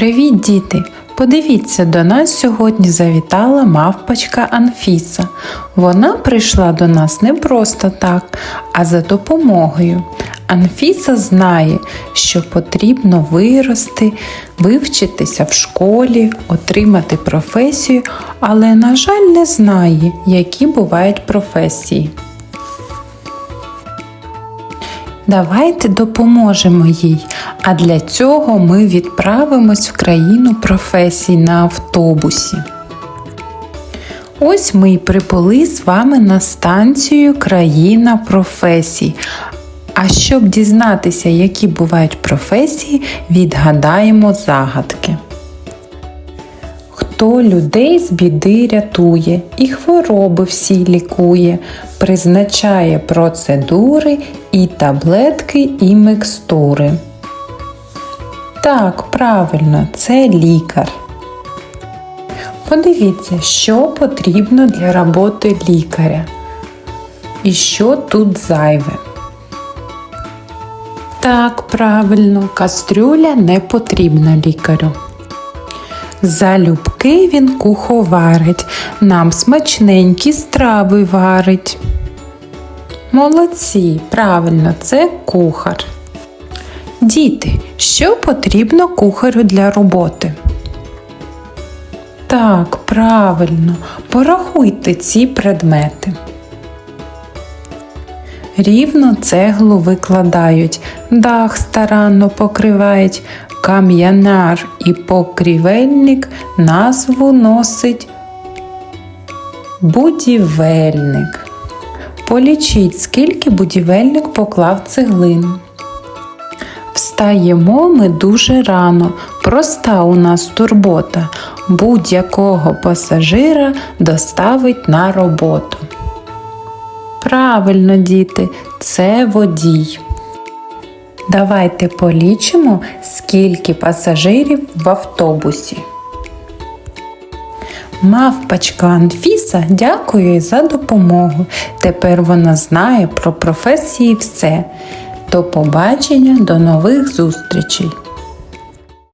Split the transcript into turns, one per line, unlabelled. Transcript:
Привіт, діти! Подивіться, до нас сьогодні завітала мавпочка Анфіса. Вона прийшла до нас не просто так, а за допомогою. Анфіса знає, що потрібно вирости, вивчитися в школі, отримати професію, але, на жаль, не знає, які бувають професії. Давайте допоможемо їй. А для цього ми відправимось в країну професій на автобусі. Ось ми й прибули з вами на станцію Країна професій. А щоб дізнатися, які бувають професії, відгадаємо загадки. Хто людей з біди рятує і хвороби всі лікує, призначає процедури і таблетки і микстури. Так, правильно, це лікар. Подивіться, що потрібно для роботи лікаря. І що тут зайве. Так, правильно, кастрюля не потрібна лікарю. Залюбки він куховарить, нам смачненькі страви варить. Молодці, правильно, це кухар. Діти, що потрібно кухарю для роботи? Так, правильно, порахуйте ці предмети. Рівно цеглу викладають, дах старанно покривають, кам'яnar і покрівельник назву носить будівельник. Полічіть, скільки будівельник поклав цеглин. Встаємо ми дуже рано, проста у нас турбота, будь-якого пасажира доставить на роботу. Правильно, діти, це водій. Давайте полічимо, скільки пасажирів в автобусі. Мавпачка Анфіса дякує за допомогу. Тепер вона знає про професії все. До побачення, до нових зустрічей!